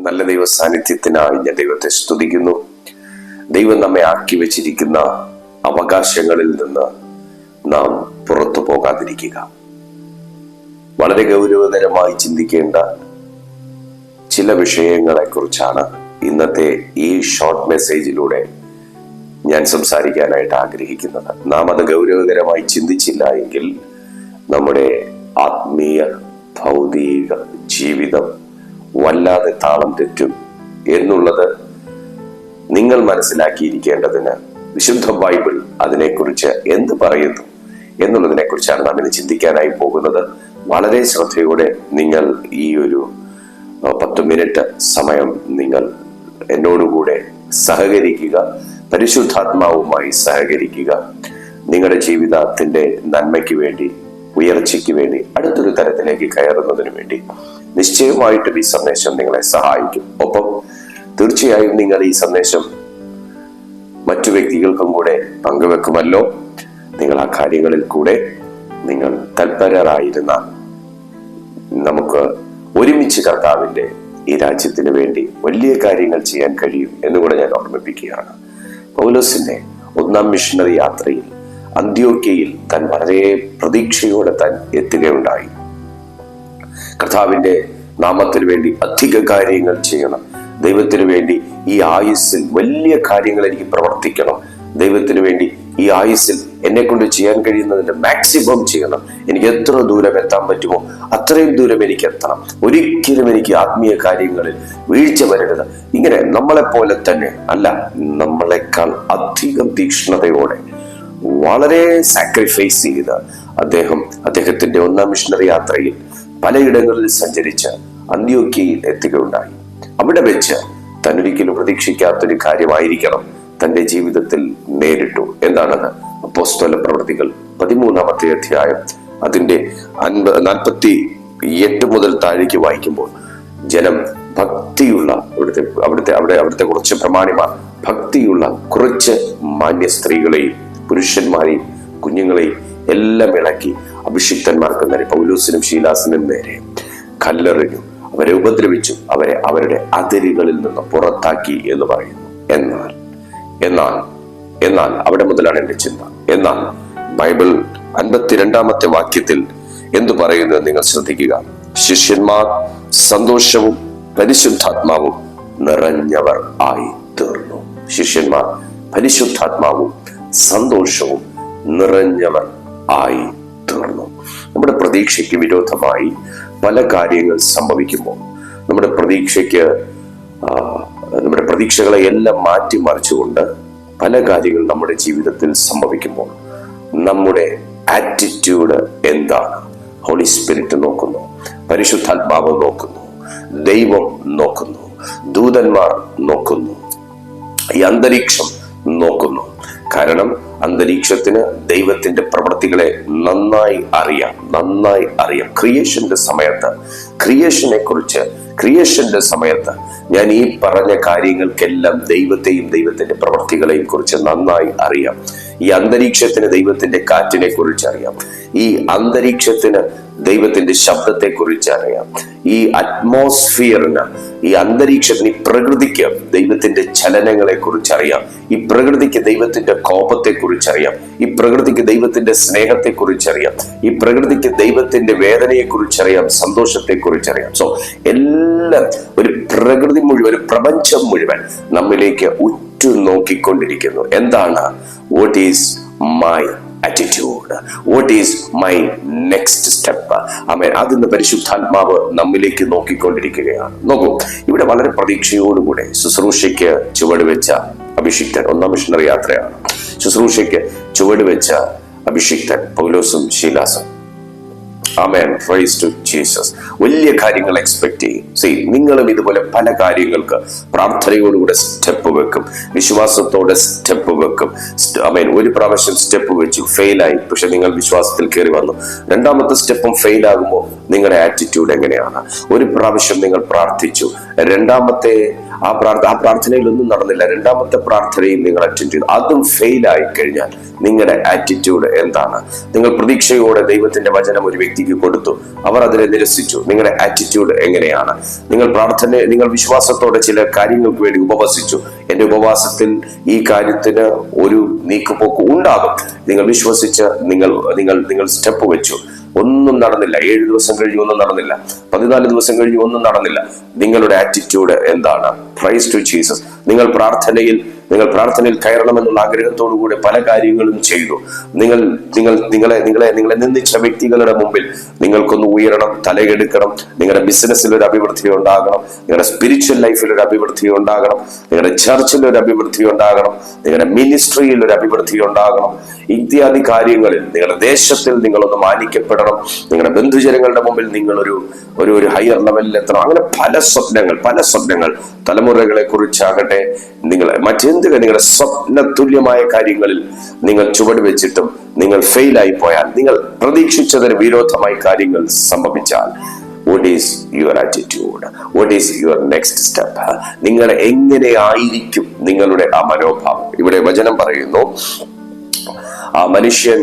നല്ല ദൈവ സാന്നിധ്യത്തിനായി ഞാൻ ദൈവത്തെ സ്തുതിക്കുന്നു. ദൈവം നമ്മെ ആക്കി വെച്ചിരിക്കുന്ന അവകാശങ്ങളിൽ നിന്ന് നാം പുറത്തു പോകാതിരിക്കുക. വളരെ ഗൗരവതരമായി ചിന്തിക്കേണ്ട ചില വിഷയങ്ങളെ കുറിച്ചാണ് ഇന്നത്തെ ഈ ഷോർട്ട് മെസ്സേജിലൂടെ ഞാൻ സംസാരിക്കാനായിട്ട് ആഗ്രഹിക്കുന്നത്. നാം അത് ഗൗരവകരമായി ചിന്തിച്ചില്ല എങ്കിൽ നമ്മുടെ ആത്മീയ ഭൗതിക ജീവിതം വല്ലാതെ താളം തെറ്റും എന്നുള്ളത് നിങ്ങൾ മനസ്സിലാക്കിയിരിക്കേണ്ടതിന് വിശുദ്ധ ബൈബിൾ അതിനെക്കുറിച്ച് എന്ത് പറയുന്നു എന്നുള്ളതിനെ കുറിച്ചാണ് നാം ഇന്ന് ചിന്തിക്കാനായി പോകുന്നത്. വളരെ ശ്രദ്ധയോടെ നിങ്ങൾ ഈ ഒരു പത്ത് മിനിറ്റ് സമയം നിങ്ങൾ എന്നോടുകൂടെ സഹകരിക്കുക പരിശുദ്ധാത്മാവുമായി സഹകരിക്കുക. നിങ്ങളുടെ ജീവിതത്തിന്റെ നന്മയ്ക്ക് വേണ്ടി ഉയർച്ചയ്ക്ക് വേണ്ടി അടുത്തൊരു തരത്തിലേക്ക് കയറുന്നതിന് വേണ്ടി നിശ്ചയമായിട്ടും ഈ സന്ദേശം നിങ്ങളെ സഹായിക്കും. ഒപ്പം തീർച്ചയായും നിങ്ങൾ ഈ സന്ദേശം മറ്റു വ്യക്തികൾക്കും കൂടെ പങ്കുവെക്കുമല്ലോ. നിങ്ങൾ ആ കാര്യങ്ങളിൽ കൂടെ നിങ്ങൾ തൽപരരായിരുന്ന നമുക്ക് ഒരുമിച്ച് കർത്താവിന്റെ ഈ രാജ്യത്തിന് വേണ്ടി വലിയ കാര്യങ്ങൾ ചെയ്യാൻ കഴിയും എന്നുകൂടെ ഞാൻ ഓർമ്മിപ്പിക്കുകയാണ്. പൗലോസിന്റെ ഒന്നാം മിഷണറി യാത്രയിൽ അന്ത്യോക്യയിൽ താൻ വളരെ പ്രതീക്ഷയോടെ താൻ എത്തുകയുണ്ടായി. കർത്താവിന്റെ നാമത്തിന് വേണ്ടി അധിക കാര്യങ്ങൾ ചെയ്യണം. ദൈവത്തിന് വേണ്ടി ഈ ആയുസ്സിൽ വലിയ കാര്യങ്ങൾ എനിക്ക് പ്രവർത്തിക്കണം. ദൈവത്തിന് വേണ്ടി ഈ ആയുസ്സിൽ എന്നെ കൊണ്ട് ചെയ്യാൻ കഴിയുന്നതിന്റെ മാക്സിമം ചെയ്യണം. എനിക്ക് എത്ര ദൂരം എത്താൻ പറ്റുമോ അത്രയും ദൂരം എനിക്ക് എത്തണം. ഒരിക്കലും എനിക്ക് ആത്മീയ കാര്യങ്ങളിൽ വീഴ്ച വരരുത്. ഇങ്ങനെ നമ്മളെപ്പോലെ തന്നെ അല്ല നമ്മളെക്കാൾ അധികം തീക്ഷ്ണതയോടെ വളരെ സാക്രിഫൈസ് ചെയ്ത് അദ്ദേഹം അദ്ദേഹത്തിന്റെ ഒന്നാം മിഷണറി യാത്രയിൽ പലയിടങ്ങളിൽ സഞ്ചരിച്ച് അന്ത്യോക്കിയയിൽ എത്തുകയുണ്ടായി. അവിടെ വെച്ച് തന്നൊരിക്കലും പ്രതീക്ഷിക്കാത്തൊരു കാര്യമായിരിക്കണം തന്റെ ജീവിതത്തിൽ നേരിട്ടു എന്താണെന്ന് അപ്പോസ്തല പ്രവൃത്തികൾ പതിമൂന്നാമത്തെ അധ്യായം അതിന്റെ അൻപ നാൽപ്പത്തി എട്ട് മുതൽ താഴേക്ക് വായിക്കുമ്പോൾ ജനം ഭക്തിയുള്ള അവിടുത്തെ അവിടുത്തെ അവിടെ അവിടുത്തെ കുറച്ച് പ്രമാണിമാർ ഭക്തിയുള്ള കുറച്ച് മാന്യ സ്ത്രീകളെയും പുരുഷന്മാരെയും കുഞ്ഞുങ്ങളെയും എല്ലാം ഇളക്കി അഭിഷിക്തന്മാർക്ക് നേരെ പൗലൂസിനും ശീലാസിനും നേരെ കല്ലെറിഞ്ഞു. അവരെ ഉപദ്രവിച്ചു. അവരെ അവരുടെ അതിരുകളിൽ നിന്ന് പുറത്താക്കി എന്ന് പറയുന്നു. എന്നാൽ എന്നാൽ എന്നാൽ അവിടെ മുതലാണ് എന്റെ ചിന്ത. എന്നാൽ ബൈബിൾ അൻപത്തിരണ്ടാമത്തെ വാക്യത്തിൽ എന്തു പറയുന്നു നിങ്ങൾ ശ്രദ്ധിക്കുക? ശിഷ്യന്മാർ സന്തോഷവും പരിശുദ്ധാത്മാവും നിറഞ്ഞവർ ആയി തീർന്നു ശിഷ്യന്മാർ പരിശുദ്ധാത്മാവും സന്തോഷവും നിറഞ്ഞവർ ആയി തീർന്നു നമ്മുടെ പ്രതീക്ഷയ്ക്ക് വിരോധമായി പല കാര്യങ്ങൾ സംഭവിക്കുമ്പോൾ നമ്മുടെ പ്രതീക്ഷയ്ക്ക് നമ്മുടെ പ്രതീക്ഷകളെ എല്ലാം മാറ്റിമറിച്ചുകൊണ്ട് പല കാര്യങ്ങൾ നമ്മുടെ ജീവിതത്തിൽ സംഭവിക്കുമ്പോൾ നമ്മുടെ ആറ്റിറ്റ്യൂഡ് എന്താണ്? ഹോളി സ്പിരിറ്റ് നോക്കുന്നു പരിശുദ്ധാത്മാവ് നോക്കുന്നു ദൈവം നോക്കുന്നു ദൂതന്മാർ നോക്കുന്നു ഈ അന്തരീക്ഷം നോക്കുന്നു. കാരണം അന്തരീക്ഷത്തിന് ദൈവത്തിന്റെ പ്രവൃത്തികളെ നന്നായി അറിയാം നന്നായി അറിയാം. ക്രിയേഷന്റെ സമയത്ത് ക്രിയേഷനെ കുറിച്ച് ക്രിയേഷന്റെ സമയത്ത് ഞാൻ ഈ പറഞ്ഞ കാര്യങ്ങൾക്കെല്ലാം ദൈവത്തെയും ദൈവത്തിന്റെ പ്രവൃത്തികളെയും കുറിച്ച് നന്നായി അറിയാം. ഈ അന്തരീക്ഷത്തിന് ദൈവത്തിന്റെ കാറ്റിനെ കുറിച്ച് അറിയാം. ഈ അന്തരീക്ഷത്തിന് ദൈവത്തിന്റെ ശബ്ദത്തെ കുറിച്ച് അറിയാം. ഈ അറ്റ്മോസ്ഫിയറിന് ഈ അന്തരീക്ഷത്തിന് ഈ പ്രകൃതിക്ക് ദൈവത്തിന്റെ ചലനങ്ങളെ കുറിച്ച് അറിയാം. ഈ പ്രകൃതിക്ക് ദൈവത്തിന്റെ കോപത്തെ കുറിച്ച് അറിയാം. ഈ പ്രകൃതിക്ക് ദൈവത്തിന്റെ സ്നേഹത്തെ കുറിച്ച് അറിയാം. ഈ പ്രകൃതിക്ക് ദൈവത്തിന്റെ വേദനയെ കുറിച്ച് അറിയാം. സന്തോഷത്തെ കുറിച്ച് അറിയാം. സോ എല്ലാം ഒരു പ്രകൃതി മുഴുവൻ ഒരു പ്രപഞ്ചം മുഴുവൻ നമ്മിലേക്ക് ഉറ്റു നോക്കിക്കൊണ്ടിരിക്കുന്നു എന്താണ്? What is my attitude what is my next step അമേൻ അതിന്ന് പരിശുദ്ധാത്മാവ് നമ്മിലേക്ക് നോക്കിക്കൊണ്ടിരിക്കുകയാണ്. നോക്കൂ ഇവിടെ വളരെ പ്രതീക്ഷയോടുകൂടെ ശുശ്രൂഷയ്ക്ക് ചുവടുവെച്ച അഭിഷിക്തൻ ഒന്നാം മിഷണറി യാത്രയാണ്. ശുശ്രൂഷയ്ക്ക് ചുവടുവെച്ച അഭിഷിക്തൻ പൗലോസും ശീലാസും. ആമേൻ പ്രൈസ് ടു ജീസസ് വലിയ കാര്യങ്ങൾ എക്സ്പെക്ട് ചെയ്യും. സി നിങ്ങളും ഇതുപോലെ പല കാര്യങ്ങൾക്ക് പ്രാർത്ഥനയോടുകൂടെ സ്റ്റെപ്പ് വെക്കും. വിശ്വാസത്തോടെ സ്റ്റെപ്പ് വെക്കും. ആമേൻ ഒരു പ്രാവശ്യം സ്റ്റെപ്പ് വെച്ചു. ഫെയിലായി പക്ഷെ നിങ്ങൾ വിശ്വാസത്തിൽ കയറി വന്നു. രണ്ടാമത്തെ സ്റ്റെപ്പും ഫെയിൽ ആകുമ്പോൾ നിങ്ങളുടെ ആറ്റിറ്റ്യൂഡ് എങ്ങനെയാണ്? ഒരു പ്രാവശ്യം നിങ്ങൾ പ്രാർത്ഥിച്ചു. രണ്ടാമത്തെ ആ പ്രാർത്ഥന ആ പ്രാർത്ഥനയിലൊന്നും നടന്നില്ല. രണ്ടാമത്തെ പ്രാർത്ഥനയും നിങ്ങൾ അറ്റൻഡ് ചെയ്തു. അതും ഫെയിൽ ആയി കഴിഞ്ഞാൽ നിങ്ങളുടെ ആറ്റിറ്റ്യൂഡ് എന്താണ്? നിങ്ങൾ പ്രതീക്ഷയോടെ ദൈവത്തിന്റെ വചനം ഒരു വ്യക്തിക്ക് കൊടുത്തു. അവർ അതിനെ നിരസിച്ചു. നിങ്ങളുടെ ആറ്റിറ്റ്യൂഡ് എങ്ങനെയാണ്? നിങ്ങൾ പ്രാർത്ഥന നിങ്ങൾ വിശ്വാസത്തോടെ ചില കാര്യങ്ങൾക്ക് വേണ്ടി ഉപവസിച്ചു. എന്റെ ഉപവാസത്തിൽ ഈ കാര്യത്തിന് ഒരു നീക്കുപോക്ക് ഉണ്ടാകും. നിങ്ങൾ വിശ്വസിച്ച് നിങ്ങൾ നിങ്ങൾ നിങ്ങൾ സ്റ്റെപ്പ് വെച്ചു. ഒന്നും നടന്നില്ല. ഏഴ് ദിവസം കഴിഞ്ഞ് ഒന്നും നടന്നില്ല. പതിനാല് ദിവസം കഴിഞ്ഞ് ഒന്നും നടന്നില്ല. നിങ്ങളുടെ ആറ്റിറ്റ്യൂഡ് എന്താണ്? പ്രൈസ് ടു ജീസസ് നിങ്ങൾ പ്രാർത്ഥനയിൽ നിങ്ങൾ പ്രാർത്ഥനയിൽ കയറണമെന്നുള്ള ആഗ്രഹത്തോടു കൂടി പല കാര്യങ്ങളും ചെയ്തു. നിങ്ങൾ നിങ്ങൾ നിങ്ങളെ നിങ്ങളെ നിങ്ങളെ നിന്ദിച്ച വ്യക്തികളുടെ മുമ്പിൽ നിങ്ങൾക്കൊന്ന് ഉയരണം തലയെടുക്കണം. നിങ്ങളുടെ ബിസിനസ്സിൽ ഒരു അഭിവൃദ്ധി ഉണ്ടാകണം. നിങ്ങളുടെ സ്പിരിച്വൽ ലൈഫിൽ ഒരു അഭിവൃദ്ധി ഉണ്ടാകണം. നിങ്ങളുടെ ചർച്ചിൽ ഒരു അഭിവൃദ്ധി ഉണ്ടാകണം. നിങ്ങളുടെ മിനിസ്ട്രിയിൽ ഒരു അഭിവൃദ്ധി ഉണ്ടാകണം. ഇത്യാദി കാര്യങ്ങളിൽ നിങ്ങളുടെ ദേശത്തിൽ നിങ്ങളൊന്ന് മാനിക്കപ്പെടണം. നിങ്ങളുടെ ബന്ധുജനങ്ങളുടെ മുമ്പിൽ നിങ്ങളൊരു ഒരു ഒരു ഹയർ ലെവലിൽ എത്തണം. അങ്ങനെ പല സ്വപ്നങ്ങൾ പല സ്വപ്നങ്ങൾ തലമുറകളെ കുറിച്ചാകട്ടെ നിങ്ങൾ മറ്റെന്ത് നിങ്ങളുടെ സ്വപ്ന തുല്യമായ കാര്യങ്ങളിൽ നിങ്ങൾ ചുവട് വെച്ചിട്ടും നിങ്ങൾ ഫെയിലായി പോയാൽ നിങ്ങൾ പ്രതീക്ഷിച്ചതിന് വിരോധമായി കാര്യങ്ങൾ സംഭവിച്ചാൽ what is your attitude what is your next step നിങ്ങൾ എങ്ങനെ ആയിരിക്കും നിങ്ങളുടെ ആ മനോഭാവം? ഇവിടെ വചനം പറയുന്നു ആ മനുഷ്യൻ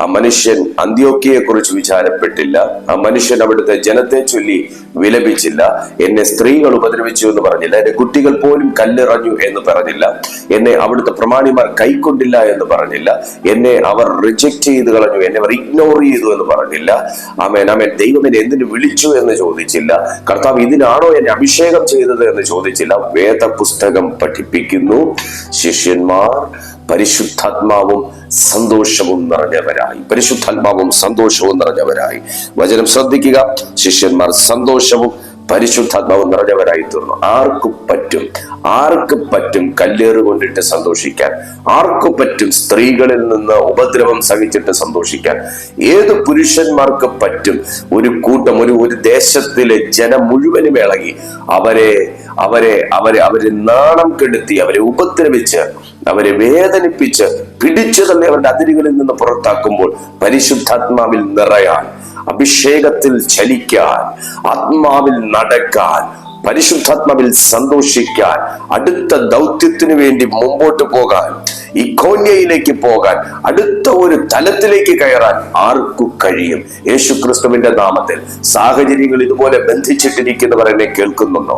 ആ മനുഷ്യൻ അന്ത്യോക്കിയെ കുറിച്ച് വിചാരപ്പെട്ടില്ല. ആ മനുഷ്യൻ അവിടുത്തെ ജനത്തെ ചൊല്ലി വിലപിച്ചില്ല. എന്നെ സ്ത്രീകൾ ഉപദ്രവിച്ചു എന്ന് പറഞ്ഞില്ല. എന്റെ കുട്ടികൾ പോലും കല്ലെറഞ്ഞു എന്ന് പറഞ്ഞില്ല. എന്നെ അവിടുത്തെ പ്രമാണിമാർ കൈക്കൊണ്ടില്ല എന്ന് പറഞ്ഞില്ല. എന്നെ അവർ റിജക്ട് ചെയ്ത് കളഞ്ഞു. എന്നെ അവർ ഇഗ്നോർ ചെയ്തു എന്ന് പറഞ്ഞില്ല. ആമേൻ ആമേൻ. ദൈവം എന്നെ എന്തിനു വിളിച്ചു എന്ന് ചോദിച്ചില്ല. കർത്താവ് ഇതിനാണോ എന്നെ അഭിഷേകം ചെയ്തത് എന്ന് ചോദിച്ചില്ല. വേദപുസ്തകം പഠിപ്പിക്കുന്നു. ശിഷ്യന്മാർ പരിശുദ്ധാത്മാവും സന്തോഷവും നിറഞ്ഞവരായി. പരിശുദ്ധാത്മാവും സന്തോഷവും നിറഞ്ഞവരായി. വചനം ശ്രദ്ധിക്കുക. ശിഷ്യന്മാർ സന്തോഷവും പരിശുദ്ധാത്മാവും നിറഞ്ഞവരായി തീർന്നു. ആർക്കും പറ്റും ആർക്ക് പറ്റും കല്ലേറ് കൊണ്ടിട്ട് സന്തോഷിക്കാൻ ആർക്ക് പറ്റും സ്ത്രീകളിൽ നിന്ന് ഉപദ്രവം സഹിച്ചിട്ട് സന്തോഷിക്കാൻ. ഏത് പുരുഷന്മാർക്ക് പറ്റും. ഒരു കൂട്ടം ഒരു ഒരു ദേശത്തിലെ ജനം മുഴുവനും ഇളകി അവരെ അവരെ അവരെ അവരെ നാണം കെടുത്തി അവരെ ഉപദ്രവിച്ച് അവരെ വേദനിപ്പിച്ച് പിടിച്ചു തന്നെ അവരുടെ അതിരുകളിൽ നിന്ന് പുറത്താക്കുമ്പോൾ പരിശുദ്ധാത്മാവിൽ നിറയാൻ അഭിഷേകത്തിൽ ചലിക്കാൻ ആത്മാവിൽ നടക്കാൻ പരിശുദ്ധാത്മാവിൽ സന്തോഷിക്കാൻ അടുത്ത ദൗത്യത്തിനു വേണ്ടി മുമ്പോട്ട് പോകാൻ ഈ കോന്യയിലേക്ക് പോകാൻ അടുത്ത ഒരു തലത്തിലേക്ക് കയറാൻ ആർക്കു കഴിയും. യേശു ക്രിസ്തുവിന്റെ നാമത്തിൽ സാഹചര്യങ്ങൾ ഇതുപോലെ ബന്ധിച്ചിട്ടിരിക്കുന്നവർ എന്നെ കേൾക്കുന്നുണ്ടോ?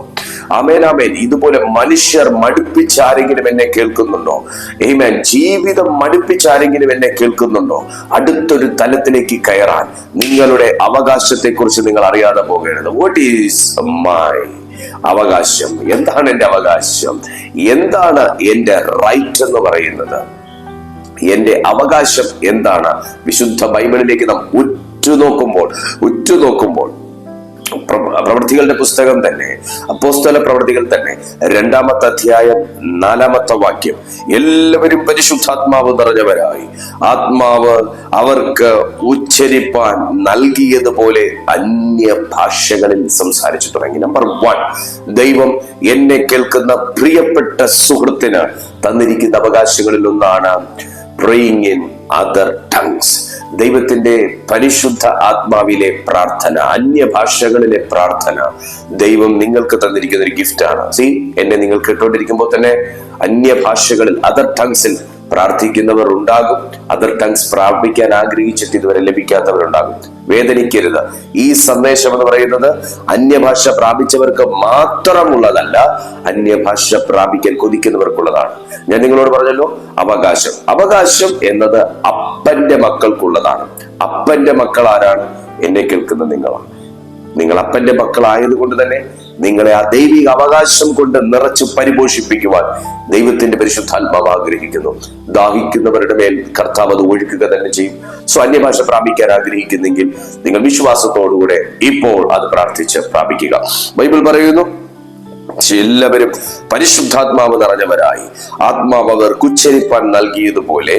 ആമേൻ ഇതുപോലെ മനുഷ്യർ മടുപ്പിച്ച ആരെങ്കിലും എന്നെ കേൾക്കുന്നുണ്ടോ? ഏമേൻ ജീവിതം മടുപ്പിച്ച ആരെങ്കിലും എന്നെ കേൾക്കുന്നുണ്ടോ? അടുത്തൊരു തലത്തിലേക്ക് കയറാൻ നിങ്ങളുടെ അവകാശത്തെക്കുറിച്ച് നിങ്ങൾ അറിയാതെ പോകരുത്. വാട്ട് ഈസ് മൈ അവകാശം. എന്താണ് എന്റെ അവകാശം? എന്താണ് എന്റെ റൈറ്റ് എന്ന് പറയുന്നത്? എന്റെ അവകാശം എന്താണ്? വിശുദ്ധ ബൈബിളിലേക്ക് നാം ഉറ്റുനോക്കുമ്പോൾ ഉറ്റുനോക്കുമ്പോൾ പ്രവൃത്തികളുടെ പുസ്തകം തന്നെ അപ്പോസ്തല പ്രവൃത്തികൾ തന്നെ. രണ്ടാമത്തെ അധ്യായം നാലാമത്തെ വാക്യം. എല്ലാവരും പരിശുദ്ധാത്മാവ് നിറഞ്ഞവരായി. ആത്മാവ് അവർക്ക് ഉച്ചരിപ്പാൻ നൽകിയതുപോലെ അന്യ ഭാഷകളിൽ സംസാരിച്ചു തുടങ്ങി. നമ്പർ വൺ ദൈവം എന്നെ കേൾക്കുന്ന പ്രിയപ്പെട്ട സുഹൃത്തിന് തന്നിരിക്കുന്ന അവകാശങ്ങളിൽ ഒന്നാണ് പ്രേയിങ് ഇൻ അതർ ടങ്സ് ദൈവത്തിന്റെ പരിശുദ്ധ ആത്മാവിലെ പ്രാർത്ഥന അന്യഭാഷകളിലെ പ്രാർത്ഥന ദൈവം നിങ്ങൾക്ക് തന്നിരിക്കുന്ന ഒരു ഗിഫ്റ്റാണ് സി എന്നെ നിങ്ങൾ കേട്ടോണ്ടിരിക്കുമ്പോൾ തന്നെ അന്യഭാഷകളിൽ അതർ ടങ്സിൽ പ്രാർത്ഥിക്കുന്നവർ ഉണ്ടാകും. അതർ ടങ്സ് പ്രാപിക്കാൻ ആഗ്രഹിച്ചിട്ട് ഇതുവരെ ലഭിക്കാത്തവരുണ്ടാകും. വേദനിക്കരുത്. ഈ സന്ദേശം എന്ന് പറയുന്നത് അന്യഭാഷ പ്രാപിച്ചവർക്ക് മാത്രമുള്ളതല്ല അന്യഭാഷ പ്രാപിക്കാൻ കൊതിക്കുന്നവർക്കുള്ളതാണ്. ഞാൻ നിങ്ങളോട് പറഞ്ഞല്ലോ അവകാശം. അവകാശം എന്നത് അപ്പന്റെ മക്കൾക്കുള്ളതാണ്. അപ്പന്റെ മക്കൾ ആരാണ്? എന്നെ കേൾക്കുന്ന നിങ്ങളാണ്. നിങ്ങൾ അപ്പന്റെ മക്കളായതുകൊണ്ട് തന്നെ നിങ്ങളെ ആ ദൈവിക അവകാശം കൊണ്ട് നിറച്ച് പരിപോഷിപ്പിക്കുവാൻ ദൈവത്തിന്റെ പരിശുദ്ധാത്മാവ് ആഗ്രഹിക്കുന്നു. ദാഹിക്കുന്നവരുടെ മേൽ കർത്താവ് അത് ഒഴുക്കുക തന്നെ ചെയ്യും. സോ അന്യഭാഷ പ്രാപിക്കാൻ ആഗ്രഹിക്കുന്നെങ്കിൽ നിങ്ങൾ വിശ്വാസത്തോടുകൂടെ ഇപ്പോൾ അത് പ്രാർത്ഥിച്ച് പ്രാപിക്കുക. ബൈബിൾ പറയുന്നു എല്ലാവരും പരിശുദ്ധാത്മാവ് നിറഞ്ഞവരായി. ആത്മാവ് അവർക്ക് ഉച്ചരിപ്പാൻ നൽകിയതുപോലെ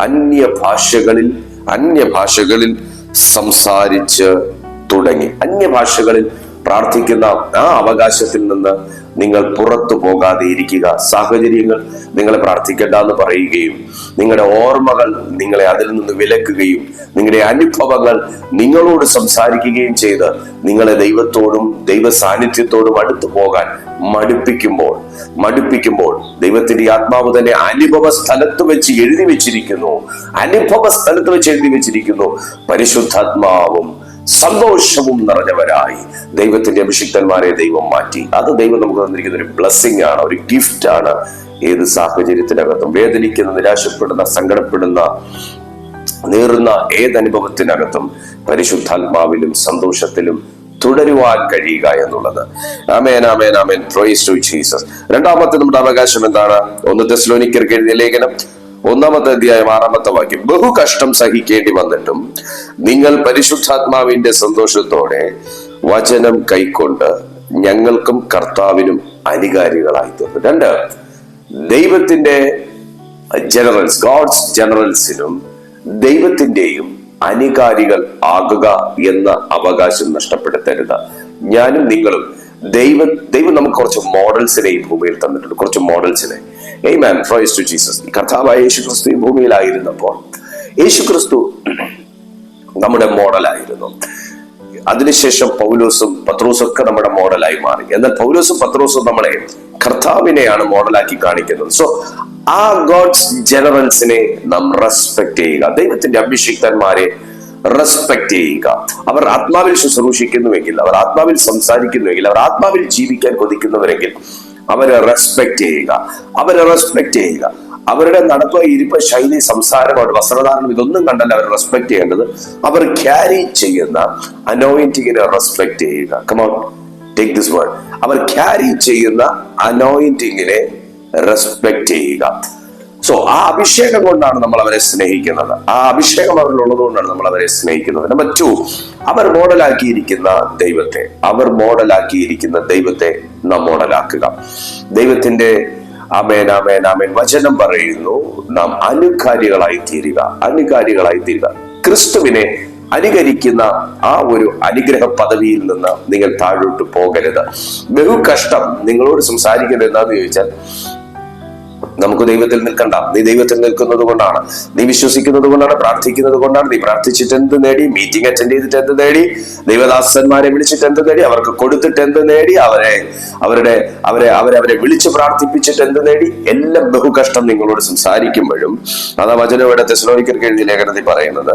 അന്യഭാഷകളിൽ അന്യഭാഷകളിൽ സംസാരിച്ച് തുടങ്ങി. അന്യഭാഷകളിൽ പ്രാർത്ഥിക്കുന്ന ആ അവകാശത്തിൽ നിന്ന് നിങ്ങൾ പുറത്തു പോകാതെ ഇരിക്കുക. സാഹചര്യങ്ങൾ നിങ്ങളെ പ്രാർത്ഥിക്കേണ്ട എന്ന് പറയുകയും നിങ്ങളുടെ ഓർമ്മകൾ നിങ്ങളെ അതിൽ നിന്ന് വിലക്കുകയും നിങ്ങളുടെ അനുഭവങ്ങൾ നിങ്ങളോട് സംസാരിക്കുകയും ചെയ്ത് നിങ്ങളെ ദൈവത്തോടും ദൈവ സാന്നിധ്യത്തോടും അടുത്തു പോകാൻ മടുപ്പിക്കുമ്പോൾ മടുപ്പിക്കുമ്പോൾ ദൈവത്തിന്റെ ആത്മാവ് തന്നെ അനുഭവ സ്ഥലത്ത് വെച്ച് എഴുതി വെച്ചിരിക്കുന്നു. അനുഭവ സ്ഥലത്ത് വെച്ച് എഴുതി വെച്ചിരിക്കുന്നു. പരിശുദ്ധാത്മാവും സന്തോഷവും നിറഞ്ഞവരായി. ദൈവത്തിന്റെ അഭിഷിക്തന്മാരെ ദൈവം മാറ്റി. അത് ദൈവം നമുക്ക് തന്നിരിക്കുന്ന ഒരു ബ്ലെസ്സിങ് ആണ് ഒരു ഗിഫ്റ്റ് ആണ്. ഏത് സാഹചര്യത്തിനകത്തും വേദനിക്കുന്ന നിരാശപ്പെടുന്ന സങ്കടപ്പെടുന്ന നേറുന്ന ഏതനുഭവത്തിനകത്തും പരിശുദ്ധാത്മാവിലും സന്തോഷത്തിലും തുടരുവാൻ കഴിയുക എന്നുള്ളത്. ആമേൻ ആമേൻ ആമേൻ. ടു ജീസസ് രണ്ടാമത്തെ നമ്മുടെ അവകാശം എന്താണ്? ഒന്ന് തെസ്ലോനിക്കർക്ക് എഴുതിയ ലേഖനം. ഒന്നാമത്തെ അധ്യായം ആറാമത്തെ വാക്യം. ബഹു കഷ്ടം സഹിക്കേണ്ടി വന്നിട്ടും നിങ്ങൾ പരിശുദ്ധാത്മാവിന്റെ സന്തോഷത്തോടെ വചനം കൈക്കൊണ്ട് ഞങ്ങൾക്കും കർത്താവിനും അനുകാരികളായി തീർന്നു. രണ്ട് ദൈവത്തിന്റെ ജനറൽസ് ഗോഡ്സ് ജനറൽസിനും ദൈവത്തിന്റെയും അനുകാരികൾ ആകുക എന്ന അവകാശം നഷ്ടപ്പെടുത്തരുത്. ഞാനും നിങ്ങളും ദൈവ ദൈവം നമുക്ക് കുറച്ച് മോഡൽസിനെ ഈ ഭൂമിയിൽ തന്നിട്ടുണ്ട്. കുറച്ച് മോഡൽസിനെ. ഏയ് മാൻ ഫ്രൈസ് ടു ജീസസ് കർത്താവായ യേശു ക്രിസ്തു ഈ ഭൂമിയിലായിരുന്നപ്പോൾ യേശു ക്രിസ്തു നമ്മുടെ മോഡലായിരുന്നു. അതിനുശേഷം പൗലോസും പത്രോസും ഒക്കെ നമ്മുടെ മോഡലായി മാറി. എന്നാൽ പൗലോസും പത്രോസും നമ്മളെ കർത്താവിനെയാണ് മോഡലാക്കി കാണിക്കുന്നത്. സോ ആ ഗോഡ്സ് ജനറൽസിനെ നാം റെസ്പെക്ട് ചെയ്യുക. ദൈവത്തിന്റെ അഭിഷിക്തന്മാരെ റെസ്പെക്ട് ചെയ്യുക. അവർ ആത്മാവിൽ ശുശ്രൂഷിക്കുന്നുവെങ്കിൽ അവർ ആത്മാവിൽ സംസാരിക്കുന്നുവെങ്കിൽ അവർ ആത്മാവിൽ ജീവിക്കാൻ കൊതിക്കുന്നവരെങ്കിൽ അവരെ റെസ്പെക്ട് ചെയ്യുക. അവരെ റെസ്പെക്ട് ചെയ്യുക. അവരുടെ നടപ്പ് ഇരിപ്പ് ശൈലി സംസാരം അവരുടെ വസ്ത്രധാരണം ഇതൊന്നും കണ്ടല്ല അവർ റെസ്പെക്ട് ചെയ്യേണ്ടത്? അവർ ക്യാരി ചെയ്യുന്ന അനോയിന്റിങ്ങിനെ റെസ്പെക്ട് ചെയ്യുക. Come on take this word our carry ചെയ്യുന്ന അനോയിന്റിങ്ങിനെ റെസ്പെക്ട് ചെയ്യുക. സോ ആ അഭിഷേകം കൊണ്ടാണ് നമ്മൾ അവരെ സ്നേഹിക്കുന്നത്. ആ അഭിഷേകം അവരിലുള്ളത് കൊണ്ടാണ് നമ്മൾ അവരെ സ്നേഹിക്കുന്നത്. നമ്പർ ടു അവർ മോഡലാക്കിയിരിക്കുന്ന ദൈവത്തെ. അവർ മോഡലാക്കിയിരിക്കുന്ന ദൈവത്തെ നാം മോഡലാക്കുക. ദൈവത്തിന്റെ ആമേൻ ആമേൻ ആമേൻ വചനം പറയുന്നു നാം അനുകാരികളായി തീരുക അനുകാരികളായി തീരുക. ക്രിസ്തുവിനെ അനുകരിക്കുന്ന ആ ഒരു അനുഗ്രഹ പദവിയിൽ നിന്ന് നിങ്ങൾ താഴോട്ട് പോകരുത്. ബഹു കഷ്ടം നിങ്ങളോട് സംസാരിക്കുന്നത് എന്താന്ന് ചോദിച്ചാൽ നമുക്ക് ദൈവത്തിൽ നിൽക്കണ്ട. നീ ദൈവത്തിൽ നിൽക്കുന്നത് കൊണ്ടാണ്. നീ വിശ്വസിക്കുന്നത് കൊണ്ടാണ് പ്രാർത്ഥിക്കുന്നത് കൊണ്ടാണ്. നീ പ്രാർത്ഥിച്ചിട്ട് എന്ത് നേടി? മീറ്റിംഗ് അറ്റൻഡ് ചെയ്തിട്ട് എന്ത് നേടി? ദൈവദാസന്മാരെ വിളിച്ചിട്ട് എന്ത് നേടി? അവർക്ക് കൊടുത്തിട്ട് എന്ത് നേടി? അവരെ അവരുടെ അവരെ അവരെ അവരെ വിളിച്ച് പ്രാർത്ഥിപ്പിച്ചിട്ട് എന്ത് നേടി? എല്ലാം ബഹുകഷ്ടം നിങ്ങളോട് സംസാരിക്കുമ്പോഴും. അതാ വചനം ഇവിടെ തെസ്ലോനിക്കർക്ക് എഴുതിയ ലേഖനത്തിൽ പറയുന്നത്.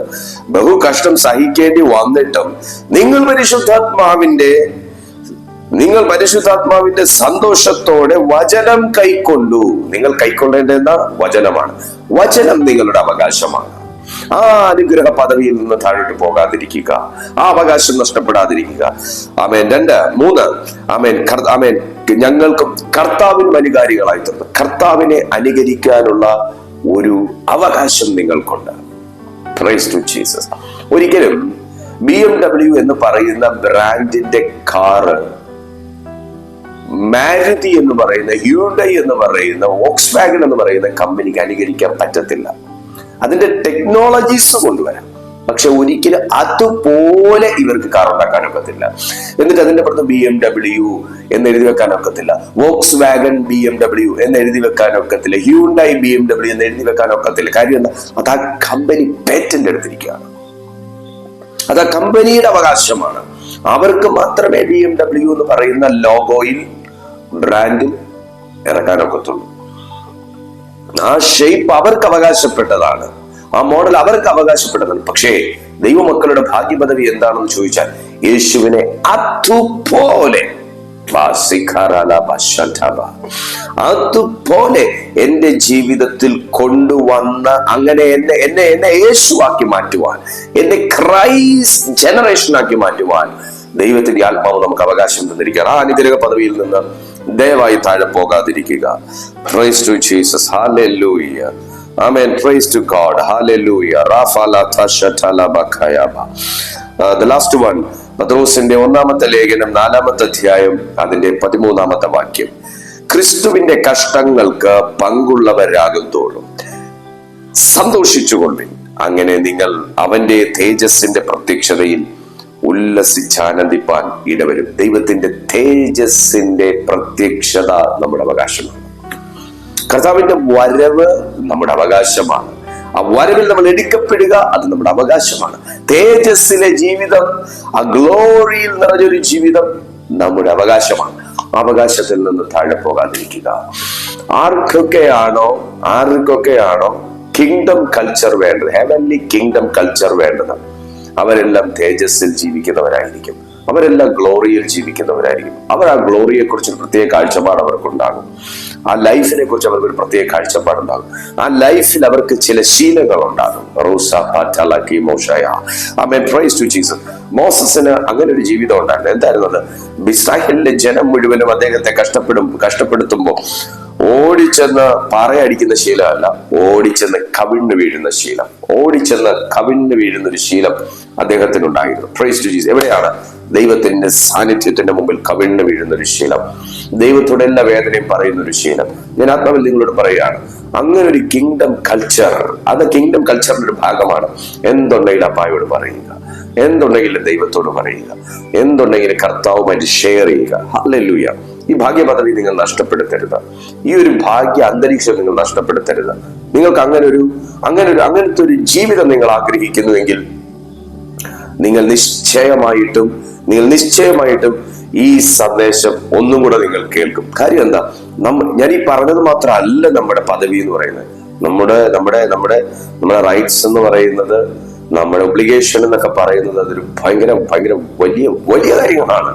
ബഹുകഷ്ടം സഹിക്കേണ്ടി വന്നിട്ടും നിങ്ങൾ പരിശുദ്ധാത്മാവിന്റെ നിങ്ങൾ പരിശുദ്ധാത്മാവിന്റെ സന്തോഷത്തോടെ വചനം കൈക്കൊണ്ടു നിങ്ങൾ കൈക്കൊള്ളേണ്ടുന്ന വചനമാണ്. വചനം നിങ്ങളുടെ അവകാശമാണ്. ആ അനുഗ്രഹ പദവിയിൽ നിന്ന് താഴോട്ട് പോകാതിരിക്കുക. ആ അവകാശം നഷ്ടപ്പെടാതിരിക്കുക. ആമേൻ. രണ്ട് മൂന്ന്. ആമേൻ. ആമേൻ. ഞങ്ങൾക്കും കർത്താവിനും അനുകാരികളായി തീർന്നു. കർത്താവിനെ അനുകരിക്കാനുള്ള ഒരു അവകാശം നിങ്ങൾക്കുണ്ട്. ടു ജീസസ് ഒരിക്കലും ബി എം ഡബ്ല്യു എന്ന് പറയുന്ന ബ്രാൻഡിന്റെ കാറ് മാരുതി എന്ന് പറയുന്ന ഹ്യൂഡൈ എന്ന് പറയുന്ന വോക്സ് വാഗൺ എന്ന് പറയുന്ന കമ്പനിക്ക് അനുകരിക്കാൻ പറ്റത്തില്ല. അതിന്റെ ടെക്നോളജീസ് കൊണ്ടുവരാം. പക്ഷെ ഒരിക്കലും അതുപോലെ ഇവർക്ക് കാർ ഉണ്ടാക്കാൻ ഒക്കത്തില്ല. എന്നിട്ട് അതിന്റെ പുറത്ത് ബി എം ഡബ്ല്യു എന്ന് എഴുതി വെക്കാൻ ഒക്കത്തില്ല. Volkswagen B M W എന്ന് എഴുതി വെക്കാൻ ഒക്കത്തില്ല. ഹ്യൂണ്ടായി ബി എം ഡബ്ല്യു എന്ന് എഴുതി വെക്കാൻ ഒക്കത്തില്ല. കാര്യം എന്താ? അത് ആ കമ്പനി പേറ്റന്റ് എടുത്തിരിക്കുകയാണ്. അത് ആ കമ്പനിയുടെ അവകാശമാണ്. അവർക്ക് മാത്രമേ ബി എം ഡബ്ല്യു എന്ന് പറയുന്ന ലോഗോയിൽ ബ്രാൻഡിൽ ഇറക്കാനൊക്കത്തുള്ളൂ ആ ഷെയ്പ്പ് അവർക്ക് അവകാശപ്പെട്ടതാണ്. ആ മോഡൽ അവർക്ക് അവകാശപ്പെട്ടതാണ്. പക്ഷേ ദൈവമക്കളുടെ ഭാഗ്യപദവി എന്താണെന്ന് ചോദിച്ചാൽ യേശുവിനെ അതുപോലെ. അതുപോലെ എന്റെ ജീവിതത്തിൽ കൊണ്ടുവന്ന അങ്ങനെ എന്നെ എന്നെ എന്നെ യേശുവാക്കി മാറ്റുവാൻ എന്നെ ക്രൈസ്റ്റ് ജനറേഷനാക്കി മാറ്റുവാൻ ദൈവത്തിന്റെ ആത്മാവ് നമുക്ക് അവകാശം തന്നിരിക്കുകയാണ്. ആ അനുഗ്രഹ പദവിയിൽ നിന്ന് ദയവായി താഴെ പോകാതിരിക്കുക. To Jesus amen to God the last one ഒന്നാമത്തെ ലേഖനം നാലാമത്തെ അധ്യായം അതിന്റെ പതിമൂന്നാമത്തെ വാക്യം. ക്രിസ്തുവിന്റെ കഷ്ടങ്ങൾക്ക് പങ്കുള്ളവരാകുന്തോളും സന്തോഷിച്ചുകൊള്ളിൻ അങ്ങനെ നിങ്ങൾ അവന്റെ തേജസ്സിന്റെ പ്രത്യക്ഷതയിൽ ഉല്ലസിച്ചാനന്ദിപ്പാൻ ഇടവരും. ദൈവത്തിന്റെ തേജസ്സിന്റെ പ്രത്യക്ഷത നമ്മുടെ അവകാശമാണ്. കർത്താവിന്റെ വരവ് നമ്മുടെ അവകാശമാണ്. ആ വരവിൽ നമ്മൾ എടുക്കപ്പെടുക അത് നമ്മുടെ അവകാശമാണ്. തേജസ്സിലെ ജീവിതം ആ ഗ്ലോറിയിൽ നിറഞ്ഞൊരു ജീവിതം നമ്മുടെ അവകാശമാണ്. അവകാശത്തിൽ നിന്ന് താഴെ പോകാതിരിക്കുക. ആർക്കൊക്കെയാണോ ആർക്കൊക്കെയാണോ കിങ്ഡം കൾച്ചർ വേണ്ടത്? ഹെവൻലി കിങ്ഡം കൾച്ചർ വേണ്ടത്. അവരെല്ലാം തേജസ്സിൽ ജീവിക്കുന്നവരായിരിക്കും. അവരെല്ലാം ഗ്ലോറിയിൽ ജീവിക്കുന്നവരായിരിക്കും. അവർ ആ ഗ്ലോറിയെ കുറിച്ച് ഒരു പ്രത്യേക കാഴ്ചപ്പാട് അവർക്കുണ്ടാകും. ആ ലൈഫിനെ കുറിച്ച് അവർക്ക് ഒരു പ്രത്യേക കാഴ്ചപ്പാടുണ്ടാകും. ആ ലൈഫിൽ അവർക്ക് ചില ശീലങ്ങൾ ഉണ്ടാകും മോസസിന് അങ്ങനെ ഒരു ജീവിതം ഉണ്ടായിരുന്നു. എന്തായിരുന്നു അത് ഇസ്രായേലിലെ ജനം മുഴുവനും അദ്ദേഹത്തെ കഷ്ടപ്പെടും കഷ്ടപ്പെടുത്തുമ്പോൾ ഓടിച്ചെന്ന് പാറയടിക്കുന്ന ശീലമല്ല ഓടിച്ചെന്ന് കവിണ്ണ് വീഴുന്ന ശീലം. ഓടിച്ചെന്ന് കവിണ്ണ് വീഴുന്ന ഒരു ശീലം. അദ്ദേഹത്തിനുണ്ടായിരുന്നു. പ്രൈസ് ജീസ് എവിടെയാണ്? ദൈവത്തിന്റെ സാന്നിധ്യത്തിന്റെ മുമ്പിൽ കവിണ്ണു വീഴുന്ന ഒരു ശീലം. ദൈവത്തോടെ എല്ലാ വേദനയും പറയുന്ന ഒരു ശീലം. ഞാൻ ആത്മാവിൽ നിങ്ങളോട് പറയുകയാണ് അങ്ങനെ ഒരു കിങ്ഡം കൾച്ചർ അത് കിങ്ഡം കൾച്ചറിന്റെ ഒരു ഭാഗമാണ്. എന്തുണ്ടെങ്കിൽ അപ്പായോട് പറയുക. എന്തുണ്ടെങ്കിലും ദൈവത്തോട് പറയുക. എന്തുണ്ടെങ്കിലും കർത്താവുമായിട്ട് ഷെയർ ചെയ്യുക. അല്ലല്ലൂയ ഈ ഭാഗ്യ പദവി നിങ്ങൾ നഷ്ടപ്പെടുത്തരുത്. ഈ ഒരു ഭാഗ്യ അന്തരീക്ഷം നിങ്ങൾ നഷ്ടപ്പെടുത്തരുത്. നിങ്ങൾക്ക് അങ്ങനെ ഒരു അങ്ങനെ ഒരു അങ്ങനത്തെ ഒരു ജീവിതം നിങ്ങൾ ആഗ്രഹിക്കുന്നുവെങ്കിൽ നിങ്ങൾ നിശ്ചയമായിട്ടും നിങ്ങൾ നിശ്ചയമായിട്ടും ഈ സന്ദേശം ഒന്നും കൂടെ നിങ്ങൾ കേൾക്കും. കാര്യം എന്താ? നമ്മ ഞാൻ ഈ പറഞ്ഞത് മാത്രമല്ല നമ്മുടെ പദവി എന്ന് പറയുന്നത്. നമ്മുടെ നമ്മുടെ നമ്മുടെ നമ്മുടെ റൈറ്റ്സ് എന്ന് പറയുന്നത് നമ്മുടെ ഒബ്ലിഗേഷൻ എന്നൊക്കെ പറയുന്നത് അതൊരു ഭയങ്കര ഭയങ്കര വലിയ വലിയ കാര്യങ്ങളാണ്.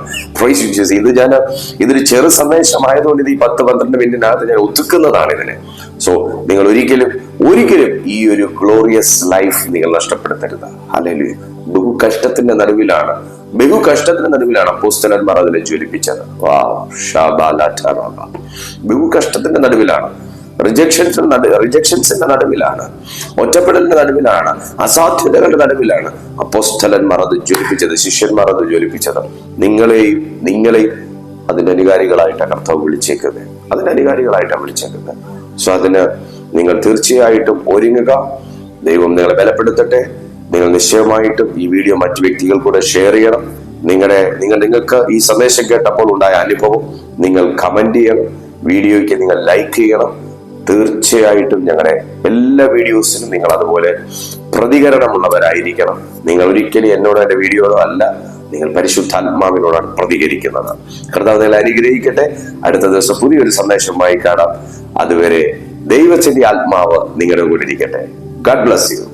ഇത് ഞാൻ ഇതൊരു ചെറു സന്ദേശമായതുകൊണ്ട് ഇത് ഈ പത്ത് പന്ത്രണ്ട് മിനിറ്റിനകത്ത് ഞാൻ ഒതുക്കുന്നതാണ് ഇതിനെ. സോ നിങ്ങൾ ഒരിക്കലും ഒരിക്കലും ഈ ഒരു ഗ്ലോറിയസ് ലൈഫ് നിങ്ങൾ നഷ്ടപ്പെടുത്തരുത്. അല്ലെങ്കിൽ കഷ്ടത്തിന്റെ നടുവിലാണ് ബഹു കഷ്ടത്തിന്റെ നടുവിലാണ് അപ്പോസ്തലന്മാർ അതിനെ ജ്വലിപ്പിച്ചത്. ബഹു കഷ്ടത്തിന്റെ നടുവിലാണ് റിജക്ഷൻസ് റിജക്ഷൻസിന്റെ നടുവിലാണ് ഒറ്റപ്പെടലിന്റെ നടുവിലാണ് അസാധ്യതകളുടെ നടുവിലാണ് അപ്പോസ്തലന്മാർ അത് ജ്വലിപ്പിച്ചത് ശിഷ്യന്മാർ അത് ജ്വലിപ്പിച്ചത്. നിങ്ങളെയും നിങ്ങളെയും അതിന്റെ അനുകാരികളായിട്ടാണ് കർത്താവ് വിളിച്ചേക്കുന്നത് അതിന്റെ അനുകാരികളായിട്ടാണ് വിളിച്ചേക്കുന്നത്. സോ അതിന് നിങ്ങൾ തീർച്ചയായിട്ടും ഒരുങ്ങുക. ദൈവം നിങ്ങളെ ബലപ്പെടുത്തട്ടെ. നിങ്ങൾ നിശ്ചയമായിട്ടും ഈ വീഡിയോ മറ്റു വ്യക്തികൾ കൂടെ ഷെയർ ചെയ്യണം. നിങ്ങളുടെ നിങ്ങൾ നിങ്ങൾക്ക് ഈ സന്ദേശം കേട്ടപ്പോൾ ഉണ്ടായ അനുഭവം നിങ്ങൾ കമന്റ് ചെയ്യണം. വീഡിയോയ്ക്ക് നിങ്ങൾ ലൈക്ക് ചെയ്യണം. തീർച്ചയായിട്ടും ഞങ്ങളുടെ എല്ലാ വീഡിയോസിനും നിങ്ങൾ അതുപോലെ പ്രതികരണമുള്ളവരായിരിക്കണം. നിങ്ങൾ ഒരിക്കലും എന്നോട് എന്റെ വീഡിയോയോ അല്ല നിങ്ങൾ പരിശുദ്ധാത്മാവിനോടാണ് പ്രതികരിക്കുന്നത്. കർത്താവ് നിങ്ങൾ അനുഗ്രഹിക്കട്ടെ. അടുത്ത ദിവസം പുതിയൊരു സന്ദേശമായി കാണാം. അതുവരെ ദൈവത്തിന്റെ ആത്മാവ് നിങ്ങളുടെ കൂടെ ഇരിക്കട്ടെ. Garh bless you